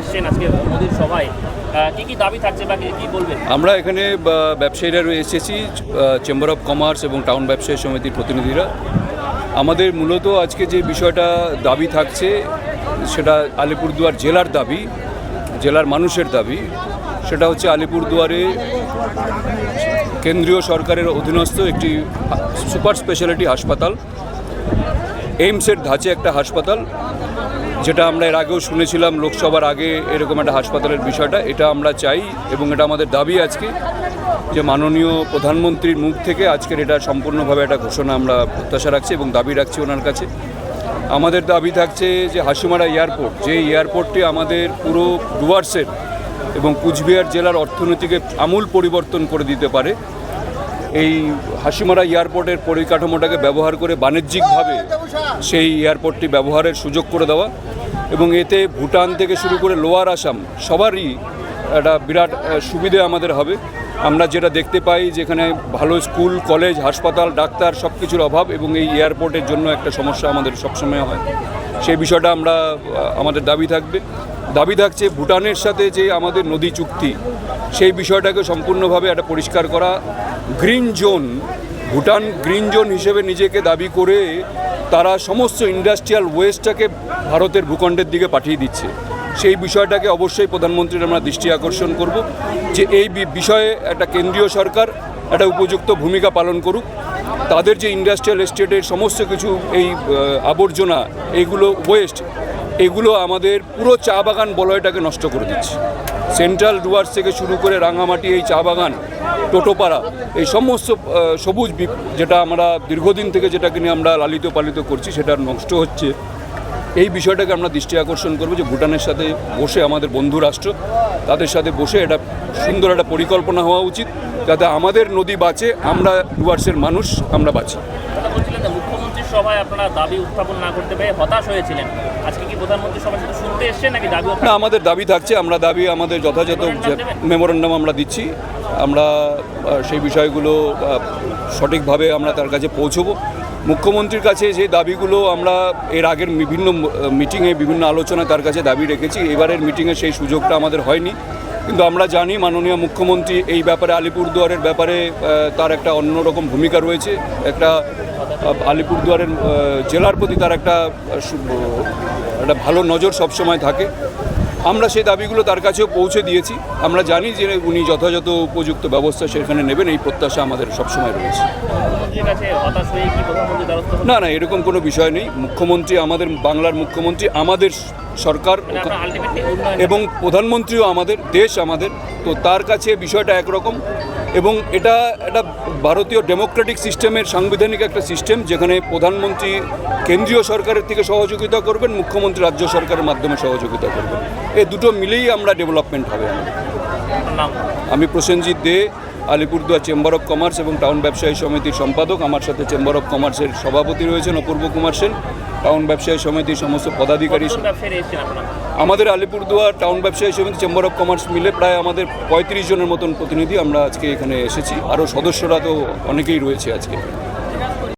এসছেন আজকে মোদির সভায়। কি কি দাবি থাকছে বা কি বলবেন আমরা এখানে ব্যবসায়ীরা এসেছি চেম্বার অফ কমার্স এবং টাউন ব্যবসায়ী সমিতির প্রতিনিধিরা। আমাদের মূলত আজকে যে বিষয়টা দাবি থাকছে, সেটা আলিপুরদুয়ার জেলার দাবি, জেলার মানুষের দাবি। সেটা হচ্ছে আলিপুরদুয়ারে কেন্দ্রীয় সরকারের অধীনস্থ একটি সুপার স্পেশালিটি হাসপাতাল, এইমসের ধাঁচে একটা হাসপাতাল। যেটা আমরা এর আগেও শুনেছিলাম লোকসভার আগে এরকম একটা হাসপাতালের বিষয়টা, এটা আমরা চাই এবং এটা আমাদের দাবি আজকে যে মাননীয় প্রধানমন্ত্রীর মুখ থেকে আজকের এটা সম্পূর্ণভাবে একটা ঘোষণা আমরা প্রত্যাশা রাখছি এবং দাবি রাখছি ওনার কাছে। আমাদের দাবি থাকছে যে হাসিমারা এয়ারপোর্ট, যে এয়ারপোর্টটি আমাদের পুরো ডুয়ার্সের এবং কুচবিহার জেলার অর্থনীতিকে আমূল পরিবর্তন করে দিতে পারে এই হাসিমারা এয়ারপোর্টের পরিকাঠামোটাকে ব্যবহার করে বাণিজ্যিকভাবে সেই এয়ারপোর্টটি ব্যবহারের সুযোগ করে দেওয়া এবং এতে ভুটান থেকে শুরু করে লোয়ার আসাম সবারই একটা বিরাট সুবিধে আমাদের হবে। আমরা যেটা দেখতে পাই যেখানে ভালো স্কুল, কলেজ, হাসপাতাল, ডাক্তার সব কিছুর অভাব এবং এই এয়ারপোর্টের জন্য একটা সমস্যা আমাদের সবসময় হয়। সেই বিষয়টা আমরা আমাদের দাবি থাকবে। দাবি থাকছে ভুটানের সাথে যে আমাদের নদী চুক্তি, সেই বিষয়টাকে সম্পূর্ণভাবে একটা পরিষ্কার করা green zone, Bhutan green zone হিসেবে নিজেকে দাবি করে তারা সমস্ত ইন্ডাস্ট্রিয়াল ওয়েস্টটাকে ভারতের ভূখণ্ডের দিকে পাঠিয়ে দিচ্ছে। সেই বিষয়টাকে অবশ্যই প্রধানমন্ত্রীর আমরা দৃষ্টি আকর্ষণ করব যে এই বিষয়ে একটা কেন্দ্রীয় সরকার একটা উপযুক্ত ভূমিকা পালন করুক। তাদের যে ইন্ডাস্ট্রিয়াল এস্টেটের সমস্ত কিছু এই আবর্জনা এইগুলো ওয়েস্ট, এগুলো আমাদের পুরো চা বাগান বলয়টাকে নষ্ট করে দিচ্ছে। সেন্ট্রাল ডুয়ার্স থেকে শুরু করে রাঙামাটি এই চা বাগান টোটোপাড়া, এই সমস্ত সবুজ যেটা আমরা দীর্ঘদিন থেকে যেটাকে নিয়ে আমরা লালিত পালিত করছি, সেটা নষ্ট হচ্ছে। এই বিষয়টাকে আমরা দৃষ্টি আকর্ষণ করব যে ভুটানের সাথে বসে আমাদের বন্ধু রাষ্ট্র, তাদের সাথে বসে এটা সুন্দর একটা পরিকল্পনা হওয়া উচিত, যাতে আমাদের নদী বাঁচে, আমরা ডুয়ার্সের মানুষ, আমরা বাঁচি। মুখ্যমন্ত্রীর সভায় আপনারা দাবি উত্থাপন না করতে পেরে হতাশ হয়েছিলেন। আজকে কি প্রধানমন্ত্রী সবার সাথে শুনতে এসেছেন নাকি দাবি না আমাদের দাবি থাকছে আমরা দাবি আমাদের যথাযথ মেমোরেন্ডাম আমরা দিচ্ছি আমরা সেই বিষয়গুলো সঠিকভাবে আমরা তার কাছে পৌঁছবো। মুখ্যমন্ত্রীর কাছে যে দাবিগুলো আমরা এর আগের বিভিন্ন মিটিংয়ে বিভিন্ন আলোচনায় তার কাছে দাবি রেখেছি এবারের মিটিংয়ে সেই সুযোগটা আমাদের হয়নি। কিন্তু আমরা জানি মাননীয় মুখ্যমন্ত্রী এই ব্যাপারে আলিপুরদুয়ারের ব্যাপারে তার একটা অন্যরকম ভূমিকা রয়েছে। একটা আলিপুরদুয়ারের জেলার প্রতি তার একটা একটা ভালো নজর সবসময় থাকে। আমরা সেই দাবিগুলো তার কাছেও পৌঁছে দিয়েছি। আমরা জানি যে উনি যথাযথ উপযুক্ত ব্যবস্থা সেখানে নেবেন এই প্রত্যাশা আমাদের সবসময় রয়েছে। না না এরকম কোনো বিষয় নেই। মুখ্যমন্ত্রী আমাদের বাংলার মুখ্যমন্ত্রী আমাদের সরকার এবং প্রধানমন্ত্রীও আমাদের দেশ আমাদের। তো তার কাছে বিষয়টা একরকম। এবং এটা একটা ভারতীয় ডেমোক্রেটিক সিস্টেমের সাংবিধানিক একটা সিস্টেম যেখানে প্রধানমন্ত্রী কেন্দ্রীয় সরকারের থেকে সহযোগিতা করবেন মুখ্যমন্ত্রী রাজ্য সরকারের মাধ্যমে সহযোগিতা করবেন এ দুটো মিলেই আমরা ডেভেলপমেন্ট হবে। আমি Prasenjit De Alipurduar chamber of commerce এবং টাউন ব্যবসায়ী সমিতির সম্পাদক। আমার সাথে চেম্বার অফ কমার্সের সভাপতি রয়েছেন অপূর্ব কুমার সেন। টাউন ব্যবসায়ী সমিতির সমস্ত পদাধিকারী। আমাদের আলিপুরদুয়ার টাউন ব্যবসায়ী সমিতি চেম্বার অফ কমার্স মিলে প্রায় আমাদের পঁয়ত্রিশ জনের মতন প্রতিনিধি আমরা আজকে এখানে এসেছি। আরও সদস্যরা তো অনেকেই রয়েছে আজকে।